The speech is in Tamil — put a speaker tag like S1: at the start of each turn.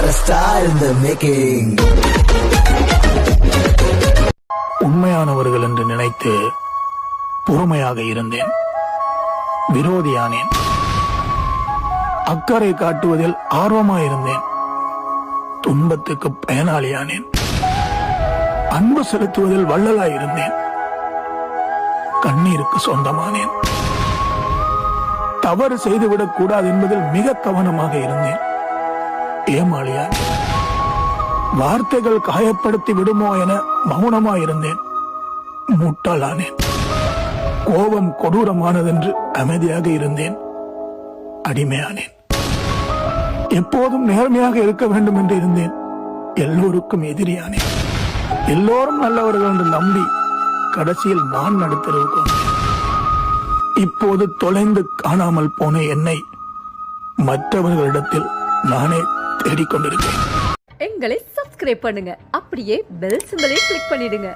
S1: a star in the making.
S2: உண்மையானவர்கள் என்று நினைத்து பொறுமையாக இருந்தேன். விரோதியானேன். அக்கறை காட்டுவதில் ஆர்வமாயிருந்தேன். துன்பத்துக்கு பயனாளியானேன். அன்பு செலுத்துவதில் வள்ளலாயிருந்தேன். கண்ணீருக்கு சொந்தமானேன். தவறு செய்துவிடக் கூடாது என்பதில் மிக கவனமாக இருந்தேன். ஏமாளியான் வார்த்தைகள் காயப்படுத்தி விடுமோ என மௌனமா இருந்தேன் முட்டாளானேன். கோபம் கொடூரமானதென்று அமைதியாக இருந்தேன். அடிமையானேன். எப்போதும் நேர்மையாக இருக்க வேண்டும் என்று இருந்தேன். எல்லோருக்கும் எதிரியானேன். எல்லோரும் நல்லவர்கள் என்று நம்பி கடைசியில் நான் நடுத்தருவுக்கு இப்போது தொலைந்து காணாமல் போன என்னை மற்றவர்களிடத்தில் நானே தேடிக்கொண்டிருக்கிறேன்.
S3: எங்களை சப்ஸ்கிரைப் பண்ணுங்க. அப்படியே பெல் சிம்பலையும் கிளிக் பண்ணிடுங்க.